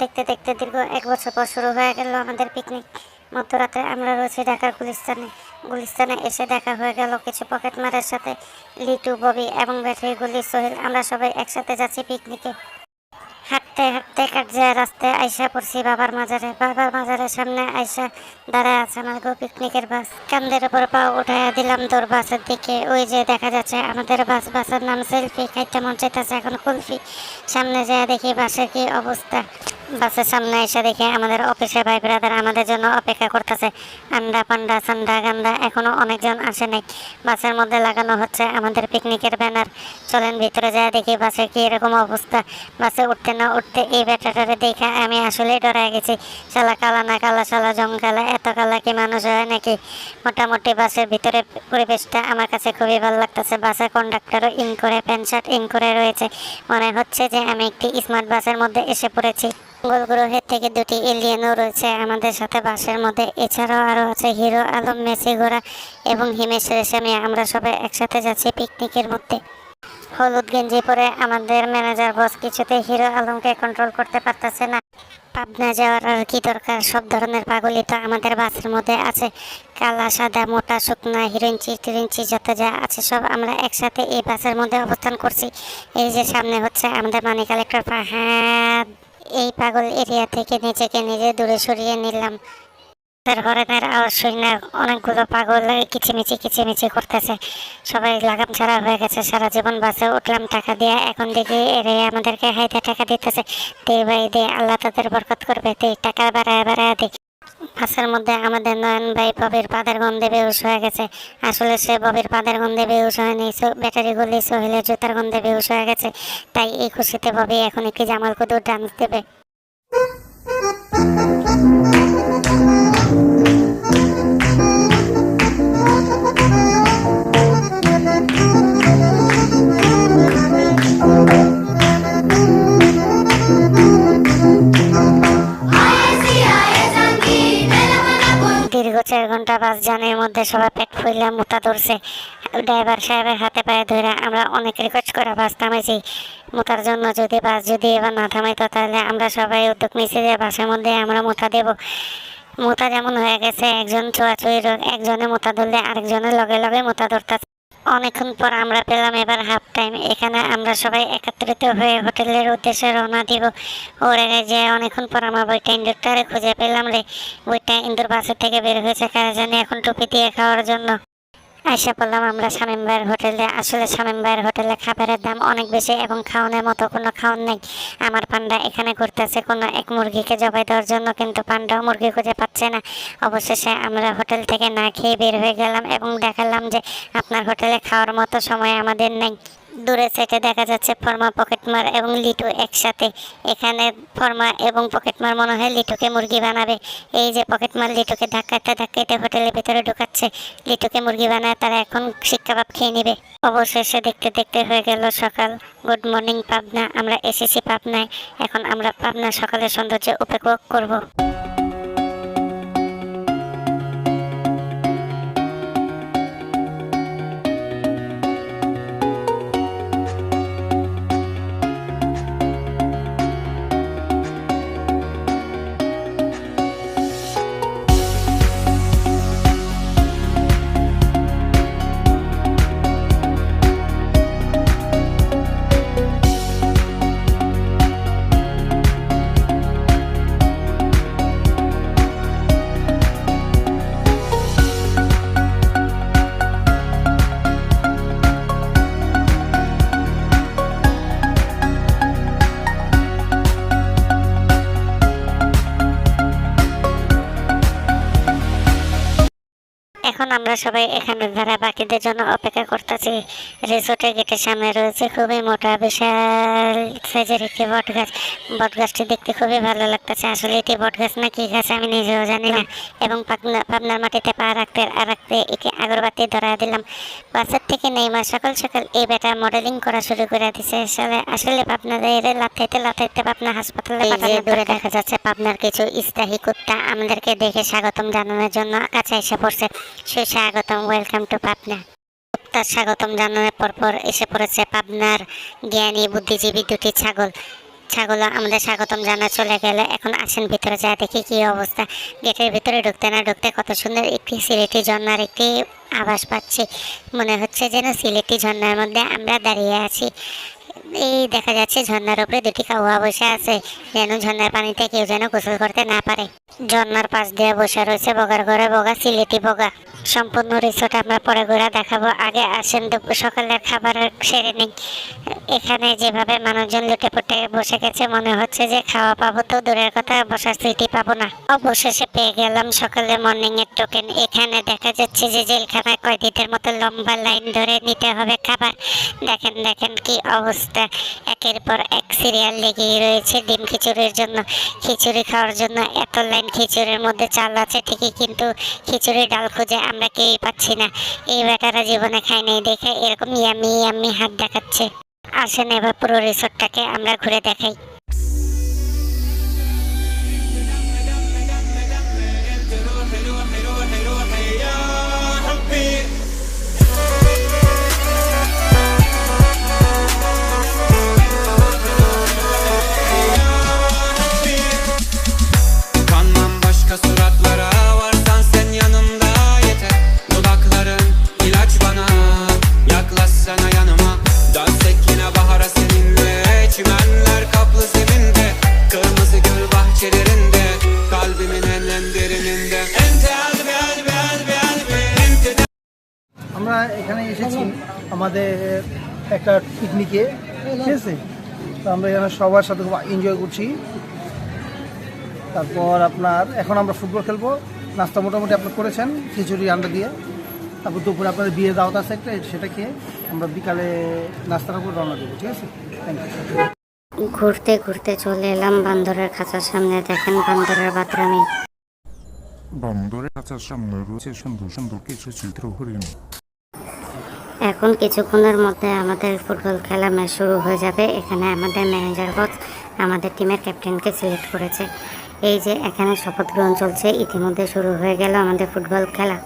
দেখতে দেখতে দীর্ঘ এক বছর পর শুরু হয়ে গেল আমাদের পিকনিক মধ্যরাতে আমরা রয়েছি ঢাকার গুলিস্তানে। গুলিস্তানে এসে দেখা হয়ে গেল কিছু পকেট মারের সাথে লিটু, ববি এবং ব্যাটারি গুলি, সোহেল। আমরা সবাই একসাথে যাচ্ছি পিকনিকে হাঁটতে হাঁটতে কাটজা রাস্তায় আইসা পড়ছি, বাবার মাজারে, বাবার মাজারের সামনে আইসা দাঁড়ায় আছে আমার গো পিকনিকের বাস। কান্দের উপর পা উঠাইয়া দিলাম তোর বাসের দিকে। ওই যে দেখা যাচ্ছে আমাদের বাস, বাসের নাম সেলফি, খাইতে মন চাইতেছে এখন কুলফি। সামনে যায় দেখি বাসের কি অবস্থা। বাসের সামনে এসে দেখে আমাদের অফিসে ভাই ব্রাদার আমাদের জন্য অপেক্ষা করতেছে। আন্ডা, পান্ডা, সান্ডা, গান্দা, এখনও অনেকজন আসে নাই। বাসের মধ্যে লাগানো হচ্ছে আমাদের পিকনিকের ব্যানার চলেন ভিতরে যায় দেখি বাসের কি এরকম অবস্থা। বাসে উঠতে না উঠতে এই ব্যাটাটারে দেখে আমি আসলেই ডরাই গেছি। শালা কালা না কালা, শালা জঙ্কালা এত কালা কি মানুষ হয় নাকি? মোটামুটি বাসের ভিতরে পরিবেশটা আমার কাছে খুবই ভালো লাগতেছে। বাসের কন্ডাক্টরও ইন করে, প্যান্ট শার্ট ইন করে রয়েছে। মনে হচ্ছে যে আমি একটি স্মার্ট বাসের মধ্যে এসে পড়েছি। মঙ্গল গ্রহের থেকে দুটি এলিয়েনও রয়েছে। আমাদের সাথে বাসের মধ্যে এছাড়াও আরও আছে হিরো, আলম, মেসি, ঘোড়া এবং হিমেশ রেশমি আমরা সবাই একসাথে যাচ্ছি পিকনিকের মধ্যে। হলুদ গেঞ্জি পরে আমাদের ম্যানেজার বস কিছুতে হিরো আলমকে কন্ট্রোল করতে পারতেছে না। পাবনা যাওয়ার আর কি দরকার? সব ধরনের পাগলই তো আমাদের বাসের মধ্যে আছে। কালা, সাদা, মোটা, শুকনা হিরোইনচি টিরিঞ্চি যত যা আছে সব আমরা একসাথে এই বাসের মধ্যে অবস্থান করছি। এই যে সামনে হচ্ছে আমাদের মানি কালেক্টর পাহাড় এই পাগল এরিয়া থেকে নিজেকে নিজে দূরে সরিয়ে নিলাম। তার হরেনের আওয়াজ অনেকগুলো পাগল কিচিমিচি কিচিমিচি করতেছে। সবাই লাগাম ছাড়া হয়ে গেছে, সারা জীবন বাসে উঠলাম টাকা দিয়ে, এখন দেখি এরে আমাদেরকে হাইতে টাকা দিতেছে। দে ভাই, দে, আল্লাহ তাদের বরকত করবে। দে, টাকা বাড়ায় বাড়ায় দে। বাসের মধ্যে আমাদের নয়ন ভাই ববির পাদের গন্ধে বেহুশ হয়ে গেছে। আসলে সে ববির পাদের গন্ধে বেহুশ হয়নি। ব্যাটারি গুলি সোহেলের জুতার গন্ধে বেহুশ হয়ে গেছে। তাই এই খুশিতে ববি এখন একটি জামাল কুদুর ডান্স দেবে? চার ঘণ্টা বাস জানের মধ্যে সবাই পেট ফুইলা মোতা ধরছে। ড্রাইভার সাহেবের হাতে পায়ে ধরে আমরা অনেক রিকোয়েস্ট করে বাস থামাইছি। মোতার জন্য যদি বাস যদি এবার না থামাইতো তাহলে আমরা সবাই উদ্যোগ নিয়েছি যে বাসের মধ্যে আমরা মোতা দেব। মোতা যেমন হয়ে গেছে, একজন ছোঁয়াছুঁয়ি একজনে মোতা ধরলে আরেকজনের লগে লগে মোতা ধরতে অনেকক্ষণ পর আমরা পেলাম, এবার হাফ টাইম এখানে আমরা সবাই একত্রিত হয়ে হোটেলের উদ্দেশ্যে রওনা দিব। ওরে যে অনেকক্ষণ পর আমরা বইটা ইন্দুরটারে খুঁজে পেলাম রে। বইটা ইন্দুর বাসের থেকে বের হয়েছে কারা জানি এখন টুপি দিয়ে খাওয়ার জন্য। আইসা পড়লাম আমরা শামীম ভাইয়ের হোটেলে আসলে শামীম ভাইয়ের হোটেলে খাবারের দাম অনেক বেশি এবং খাওয়ানোর মতো কোনো খাওয়ান নেই। আমার পান্ডা এখানে ঘুরতেছে, কোনো এক মুরগিকে জবাই দেওয়ার জন্য, কিন্তু পান্ডাও মুরগি খুঁজে পাচ্ছে না। অবশেষে আমরা হোটেল থেকে না খেয়ে বের হয়ে গেলাম এবং দেখালাম যে আপনার হোটেলে খাওয়ার মতো সময় আমাদের নেই। দূরে সাইডে দেখা যাচ্ছে ফর্মা পকেটমার এবং লিটু একসাথে। এখানে ফর্মা এবং পকেটমার মনে হয় লিটুকে মুরগি বানাবে। এই যে পকেটমার লিটুকে ধাক্কাতে ধাক্কাতে হোটেলের ভিতরে ঢুকাচ্ছে। লিটুকে মুরগি বানায়, তারা এখন শিক্ষা কাবাব খেয়ে নেবে। অবশেষে দেখতে দেখতে হয়ে গেল সকাল। Good morning, Pabna. আমরা এসেছি পাবনায়। এখন আমরা পাবনা সকালের সৌন্দর্য উপভোগ করব। এখন আমরা সবাই এখানে যারা বাকিদের জন্য অপেক্ষা করতেছি রিসোর্টের গেটের সামনে রয়েছে খুবই মোটা বিশাল সাইজের একটি বট গাছ। বট গাছটি দেখতে খুবই ভালো লাগতেছে। আসলে এটি বট গাছ না কি গাছ আমি নিজেও জানি না। এবং পাবনা পাবনার মাটিতে পা রাখতে রাখতে এটি আগরবাতি ধরা দিলাম। বাসের থেকে নেইমার সকাল সকাল এই বেটা মডেলিং করা শুরু করে দিছে। আসলে আসলে পাবনাদের লাথাইতে লাথাইতে পাবনা হাসপাতালে দূরে দেখা যাচ্ছে পাবনার কিছু স্থায়ী কুত্তা আমাদেরকে দেখে স্বাগতম জানানোর জন্য কাছে এসে পড়ছে। সুস্বাগতম ওয়েলকাম টু পাবনা। তার স্বাগতম জানানোর পর পর এসে পড়েছে পাবনার জ্ঞানী, বুদ্ধিজীবী দুটি ছাগল। ছাগল আমাদের স্বাগতম জানা চলে গেল এখন আসেন ভিতরে যা দেখি কি অবস্থা। গেটের ভিতরে ঢুকতে না ঢুকতে কত সুন্দর একটি সিলেটি ঝর্ণার একটি আভাস পাচ্ছি। মনে হচ্ছে যেন সিলেটি ঝর্ণার মধ্যে আমরা দাঁড়িয়ে আছি। এই দেখা যাচ্ছে ঝর্ণার উপরে দুটি কাউয়া বসে আছে, যেন ঝর্ণার পানিতে কেউ যেন গোসল করতে না পারে। ঝর্ণার পাশ দিয়ে বসে রয়েছে, বগার ঘরে বগা, সিলেটি বগা। সম্পূর্ণ রিসোর্ট আমরা পরে ঘোরা দেখাবো। আগে আসেন দুপুর সকালের খাবার সেরে নিই এখানে যেভাবে মানুষজন লুটে পুটে বসে গেছে, মনে হচ্ছে যে খাওয়া পাবো তো, দূরের কথা, বসার স্মৃতি পাবো না। অবশেষে পেয়ে গেলাম সকালে মর্নিং এর টোকেন এখানে দেখা যাচ্ছে যে জেলখানায় কয়েদিদের মতো লম্বা লাইন ধরে নিতে হবে খাবার। দেখেন দেখেন কি অবস্থা। একের পর এক সিরিয়াল লেগেই রয়েছে ডিম খিচুড়ির জন্য। খিচুড়ি খাওয়ার জন্য এত লাইন খিচুড়ির মধ্যে চাল আছে, ঠিকই কিন্তু খিচুড়ির ডাল খুঁজে আমরা কেউই পাচ্ছি না। এই বেটারা জীবনে খাই নেই দেখে এরকম ইয়ামি ইয়ামি হাত দেখাচ্ছে। আসেন এবার পুরো রিসোর্টটাকে আমরা ঘুরে দেখাই। আমাদের একটা পিকনিকে ঠিক আছে? তো আমরা এখানে সবার সাথে খুব এনজয় করছি। তারপর আপনার এখন আমরা ফুটবল খেলব। নাস্তা মোটামুটি আপনি করেছেন খিচুড়ি আন্ডা দিয়ে। তারপর দুপুরে আপনার বিয়ে দাওয়াত আছে একটা সেটা খেয়ে আমরা বিকালে নাস্তার উপর রওনা দেবো ঠিক আছে? থ্যাংক ইউ ঘুরতে ঘুরতে চলে এলাম বান্দরের খাঁচার সামনে। দেখেন বান্দরের বাতরামি বন্দরের কাছার সামনে রয়েছে সুন্দর সুন্দর কিছু চিত্র হরিণ। এখন কিছুক্ষণের মধ্যে আমাদের ফুটবল খেলা ম্যাচ শুরু হয়ে যাবে। এখানে আমাদের ম্যানেজার বস আমাদের টিমের ক্যাপ্টেনকে সিলেক্ট করেছে। এই যে এখানে শপথ গ্রহণ চলছে, ইতিমধ্যে শুরু হয়ে গেল আমাদের ফুটবল খেলা।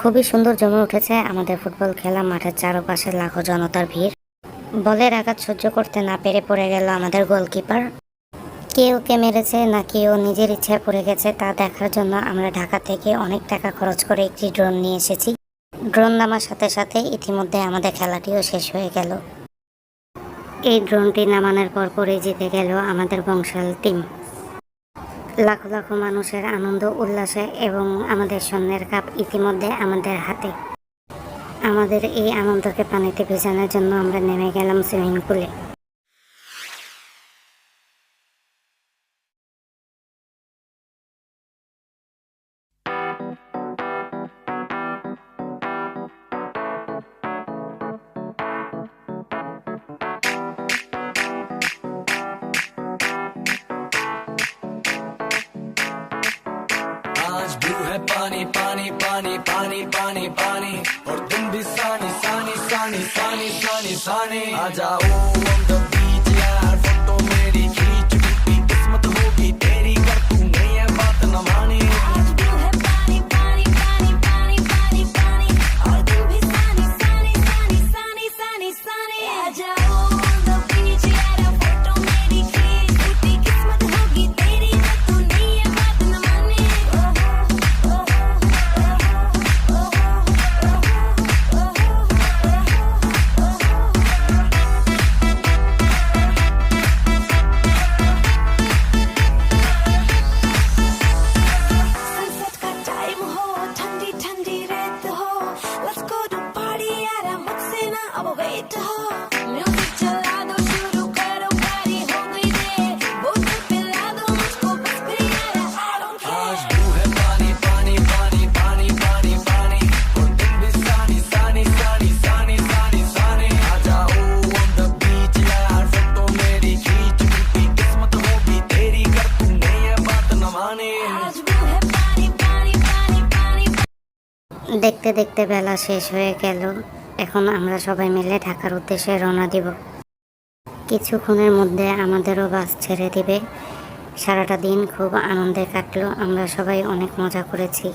খুবই সুন্দর জমে উঠেছে আমাদের ফুটবল খেলা, মাঠের চারপাশে লাখো জনতার ভিড়। বলের আঘাত সহ্য করতে না পেরে পড়ে গেল আমাদের গোলকিপার কেউ কে মেরেছে না কেউ নিজের ইচ্ছায় পড়ে গেছে, তা দেখার জন্য আমরা ঢাকা থেকে অনেক টাকা খরচ করে একটি ড্রোন নিয়ে এসেছি। ড্রোন নামার সাথে সাথে ইতিমধ্যে আমাদের খেলাটিও শেষ হয়ে গেল। এই ড্রোনটি নামানোর পর পরে জিতে গেল আমাদের বংশাল টিম। লাখো লাখো মানুষের আনন্দ, উল্লাসে এবং আমাদের স্বর্ণের কাপ ইতিমধ্যে আমাদের হাতে। আমাদের এই আনন্দকে পানিতে ভেজানোর জন্য আমরা নেমে গেলাম সুইমিং পুলে। आज ब्लू है पानी पानी पानी पानी पानी पानी। और तुम भी सानी सानी सानी सानी सानी सानी। आ जाओ। मुझसे ना अब वेट हो म्यूजिक चला दो शुरू करो गाड़ी हो गई दे बोतल पिला दो मुझको बस फिर यार आई डोंट आज केयर ब्लू है पानी पानी पानी पानी पानी पानी और तुम भी सानी सानी सानी सानी सानी सानी आ जाओ on the beach यार फोटो मेरी खींच टूटी किस्मत होगी तेरी कर तू नहीं है बात न मानी आज ब्लू है पानी पानी पानी पानी দেখতে দেখতে বেলা শেষ হয়ে গেল এখন আমরা সবাই মিলে ঢাকার উদ্দেশ্যে রওনা দিব। কিছুক্ষণের মধ্যে আমাদেরও বাস ছেড়ে দিবে। সারাটা দিন খুব আনন্দে কাটলো, আমরা সবাই অনেক মজা করেছি।